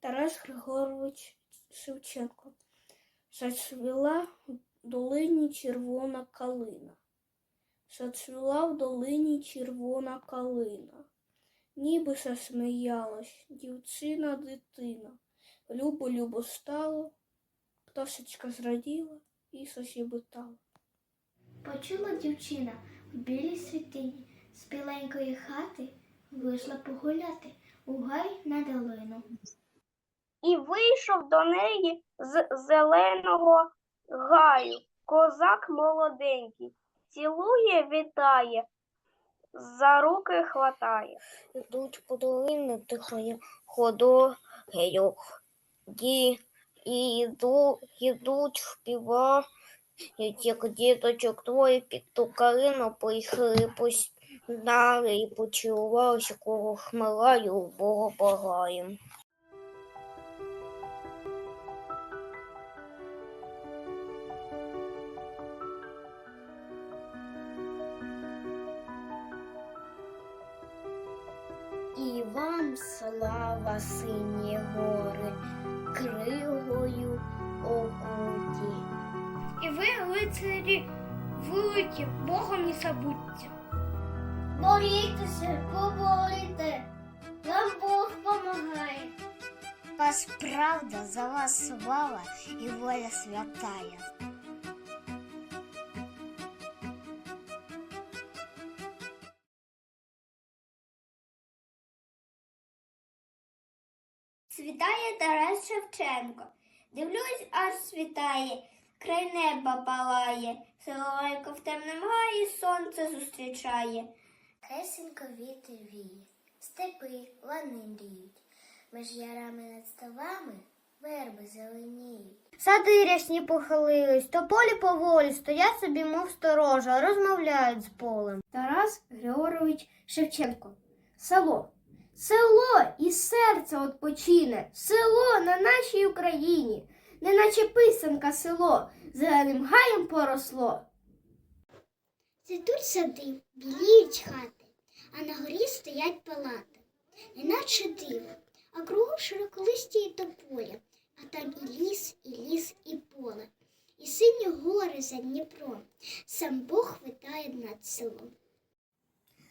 Тарас Григорович Шевченко. Зацвіла в долині червона калина. Зацвіла в долині червона калина. Ніби засміялась дівчина дитина. Любо любо стало, пташечка зраділа і сосібитала. Почула дівчина в білій світині з біленької хати вийшла погуляти у гай на долину. І вийшов до неї з зеленого гаю козак молоденький, цілує, вітає, за руки хватає. Ідуть по долині тихою ходою, і йду, йдуть впіва, як діточок твої під ту калину прийшли далі і почувалися кого хмелаю, Бога благаєм. І вам слава, сині гори, кригою окуті. І ви, лицарі, великі, Богом не забудьте. Борітеся, поборите, нам Бог помагає. Вас правда, за вас слава і воля святая. Світає Тарас Шевченко. Дивлюсь, аж світає, край неба палає, Соловейко в темнем гаї сонце зустрічає. Хесенько віти віє, степи лани мріють, між ярами над ставами верби зеленіють. Сади рясні похилились, то полі поволі стоять собі, мов сторожа, розмовляють з полем. Тарас Григорович Шевченко. Село. Село і серце odpoчине. Село на нашій Україні. Неначе писанка село зеленим гаєм поросло. Цвітуть сади, біліють хати, а на горі стоять палати, неначе диво, а кругом широколисті і тополя, а там і ліс, і ліс, і поле, і сині гори за Дніпром, сам Бог витає над селом.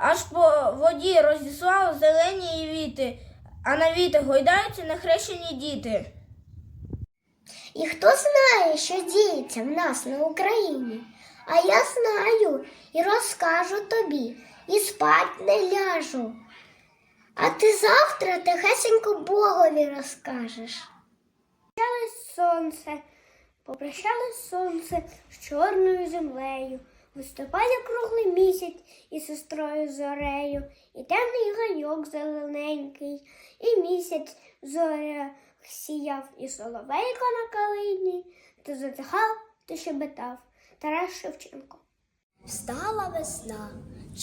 аж по воді розіслав зелені віти, а на віти гойдаються нехрещені діти. І хто знає, що діється в нас на Україні? А я знаю і розкажу тобі, і спать не ляжу. А ти завтра тихесенько Богові розкажеш. Сонце. Попрощали сонце з чорною землею. Виступає круглий місяць із сестрою зорею, і темний ганьок зелененький, і місяць зоря сіяв, і соловейко на калині, то затихав, то щебетав. Тарас Шевченко. Встала весна,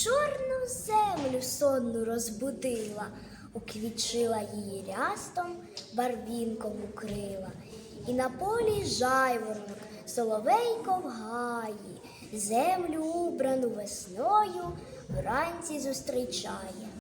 чорну землю сонну розбудила, уквітчила її рястом, барвінком укрила, і на полі жайворонок, соловейко в гаї, землю убрану весною вранці зустрічає.